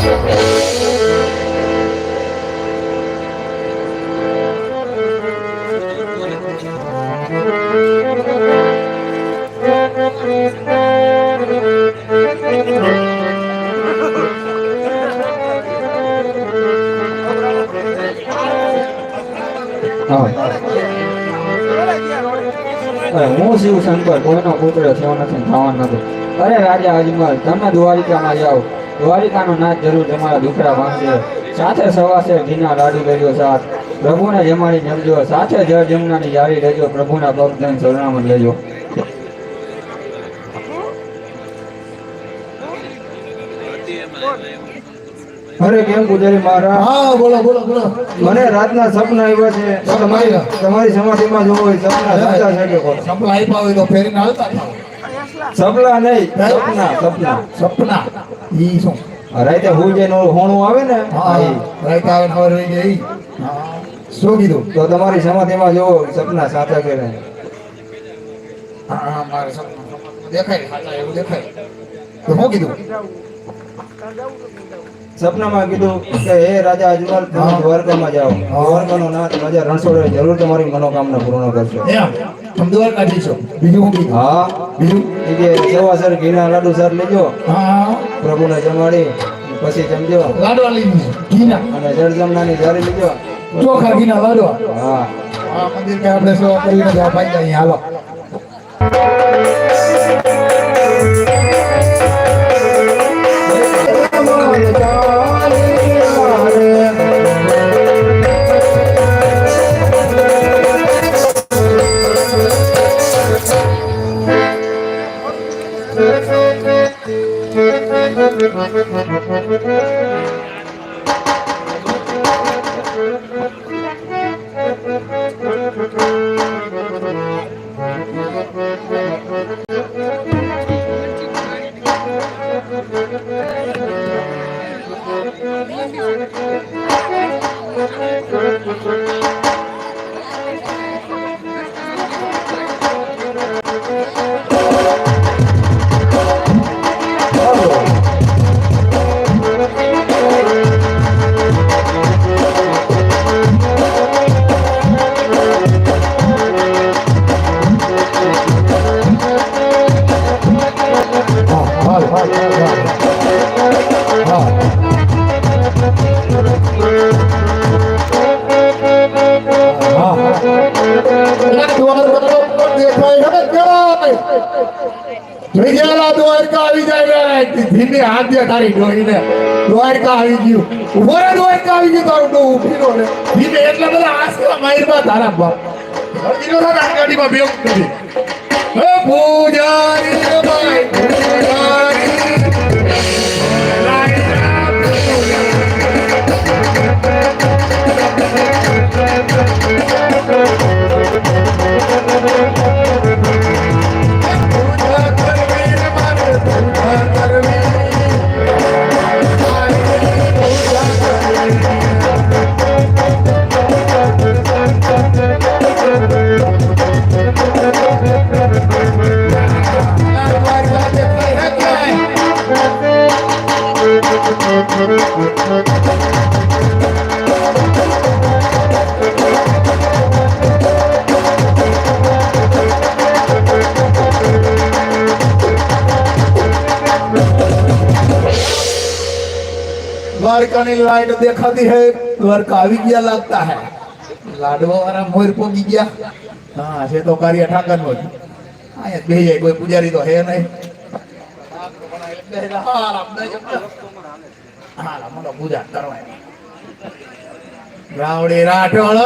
હું શિવ શંકર કોઈનો પુત્ર થયો નથી, થવાનો નથી. અરે રાજા અજમલ તમે દ્વારિકામાં જાઓ. દ્વારિકાનો નાથ જરૂર તમારા દુખડા ભાંગશે સાથે સવાસે ઘીના લાડુ કર્યો સાથ. પ્રભુને જમાડી જમજો સાથે જળ જમનાની જાળી લેજો. પ્રભુના પગધન શરણામત લેજો. અરે કેમ પૂજારી મારા હા બોલો બોલો બોલો. મને રાતના સપના આવ્યા છે. તમારી તમારી સમાધિમાં જોવો હોય. સપના સાચા છે કે સપના આવ્યા હોય તો ફેરીને આવતા સપના નહીં સપના સપના. સપના. ઈ શું? રાતે હું જે હોણું આવે ને હા. રાઈટ આવે ખબર રહી ગઈ હા શું કીધું? તો તમારી સમાધિમાં જોવો સપના સાચા કે હા મારે સપના સપના. દેખાય સાચા એવું દેખાય. તો શું કીધું? સપનામાં કીધું કે હે રાજા અજમલ તમે. દ્વારકામાં જાઓ. દ્વારકાનો નાથ રાજા રણછોડે જરૂર તમારી મનોકામના પૂર્ણ કરશો. તમે બીજું શું હા. બીજું? કે ઘીના લાડુ સર લેજો. હા પ્રભુને જમાડી પછી જમજો. લાડવા લઈ જઈશું ઘીના? અને જળ જારી લેજો. ચોખા ઘીના લાડવા? હા. આ મંદિર કે આપણે સેવા કરીને જવા પાઈ જાય હાલો. હા દ્વારકા આવી ગયું ઊભો દ્વારકા આવી ગયું ધીમે એટલા બધા આસરા માયરમાં તારા બાપ તો ગાડીમાં બેવ लाइट देखा भी है लड़का भी गया लगता है। लाडवा वाला मोर पोगी गया। हाँ से तो कार्य ठाकर मोदी हाँ, भेजे कोई पुजारी तो है नहीं। રાવડી રાઠોળ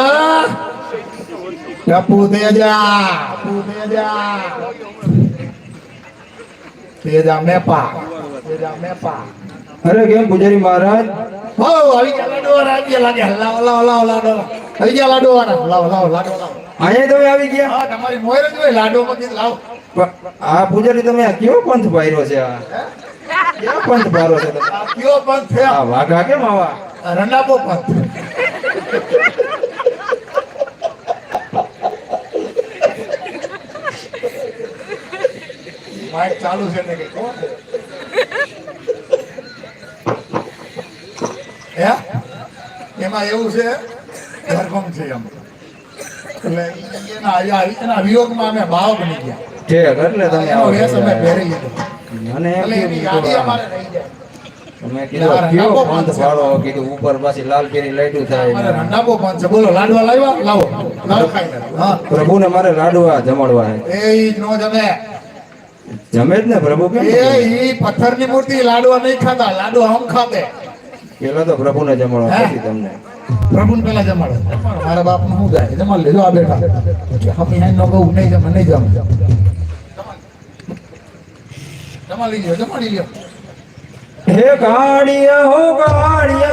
ટપુ તેજા ટપુ તેજા. તેજા મેપા તેજા મેપા. અરે કેમ પૂજારી મહારાજ? હો આવી ગયા લાડો ગયા લાગે. લાવ લાવ લાવ લાડો. આવી ગયા લાડો લાવ લાવ લાડો અહીંયા તમે આવી ગયા? તમારી મોર જ હોય લાડો લાવ. આ પૂજારી તમે આ કયો પંથ પાયરો છે? આ કયો પંથ પાડો છે આ કયો પંથ છે? આ વાઘા કેમ આવા? રંડાપો પંથ. માઇક ચાલુ છે ને કે કોણ હે? એમાં એવું છે ધર્મ છે એમ. એટલે એના એના વિયોગમાં અમે ભાવ બની ગયા. છે એટલે તમે આવો મને કીધું તમે કયો પંથ ફાળો? કીધું ઉપર પાછી લાલ કેરી લાઈટું થાય પણ બોલો લાડવા લાવ્યા? લાવો. હા. પ્રભુને મારે લાડવા જમાડવા એ નો જમે. જમે જ ને પ્રભુ કેમ એ ઈ પથ્થરની મૂર્તિ લાડવા નહીં ખાતા. લાડવા હમ ખાતે. પેલા તો પ્રભુને ને હે? પછી તમને. પ્રભુ પેલા જમાડો. મારા બાપનું શું જાય જમા લેજો આ બેઠા. હમી હાઈ નો કહું નહીં જમે નહીં જમે. જમાડી લ્યો જમાડી લ્યો હે કાળિયા હો કાળિયા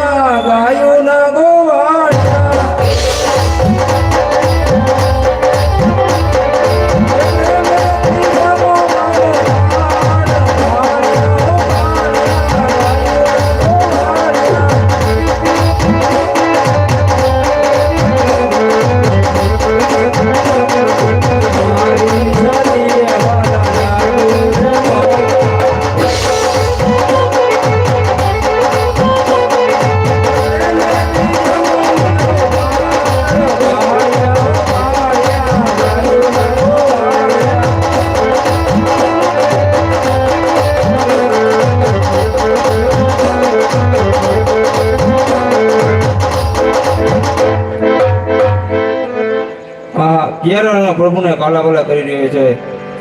કાલાવાલા કરી રહ્યો છે.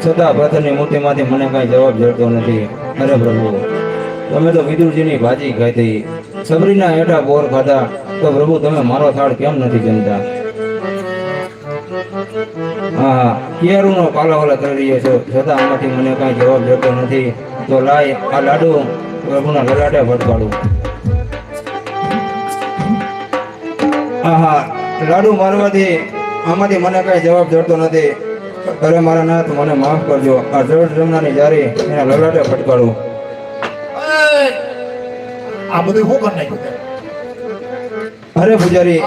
સદા પથ્થરની મૂર્તિમાંથી મને કાંઈ જવાબ જડતો નથી. અરે પ્રભુ, તમે તો વિદુરજીની ભાજી ખાધી. સબરીના હેઠા બોર ખાધા. તો પ્રભુ, તમે મારો થાળ કેમ નથી જમતા? હા કેરુનો પાલાવાલા કરી રહ્યો છો. છતાં આમાંથી મને કાંઈ જવાબ જડતો નથી. તો લાય, આ લાડુ પ્રભુના લલાટે ભટકાડું આહા, લાડુ મારવાથી આમાંથી મને કાંઈ જવાબ જડતો નથી. અરે મારા નાથ મને માફ કરજો. આ જળ જમનાની જારી એના લલાટે ફટકાડું આ બધું શું કરી નાખ્યું અરે પૂજારી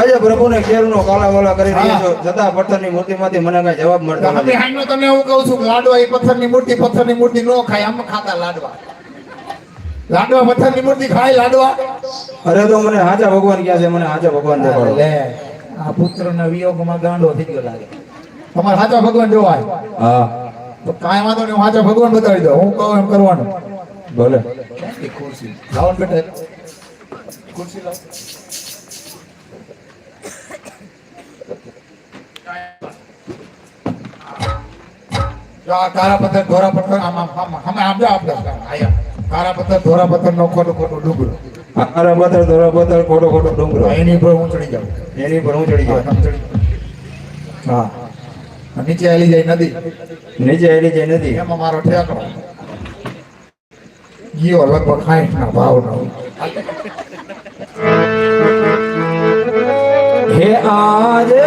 આજે પ્રભુને કેરનો કાલા વાલા કરી રહ્યા છો છતાં પથ્થરની મૂર્તિમાંથી મને કઈ જવાબ મળતો નથી. હાઈનો તમે હું કહું છું લાડવા એ પથ્થરની મૂર્તિ પથ્થરની મૂર્તિ નો ખાય આમ ખાતા લાડવા. લાડવા પથ્થરની મૂર્તિ ખાય લાડવા. અરે તો મને હાજા ભગવાન ક્યાં છે મને હાજા ભગવાન દેખાડો. આ પુત્રના વિયોગમાં ગાંડો થઈ ગયો લાગે તમારે સાચા ભગવાન જોવાય હા તો કાંઈ વાંધો નહીં હું સાચા ભગવાન બતાવી દઉં હું કહું એમ કરવાનું ભલે ખુરશી લાવો ને બેટા ખુરશી લાવો જો આ કાળા પથ્થર ધોરા પથ્થર આમ આમ આપણે આયા કાળા પથ્થર ધોરા પથ્થર નો ખોટો ખોટો ડુંગરો કારા પથ્થર ધોરા પથ્થર ખોટો ખોટો ડુંગરો એની પર હું ચડી જાઉં એની પર હું ચડી ગયો. હા. નીચે આવી જાય નદી. નીચે આવી જઈ નથી એમાં મારો ઠેકડો. ગયો લગભગ સાઠ ના ભાવ નો હે આજે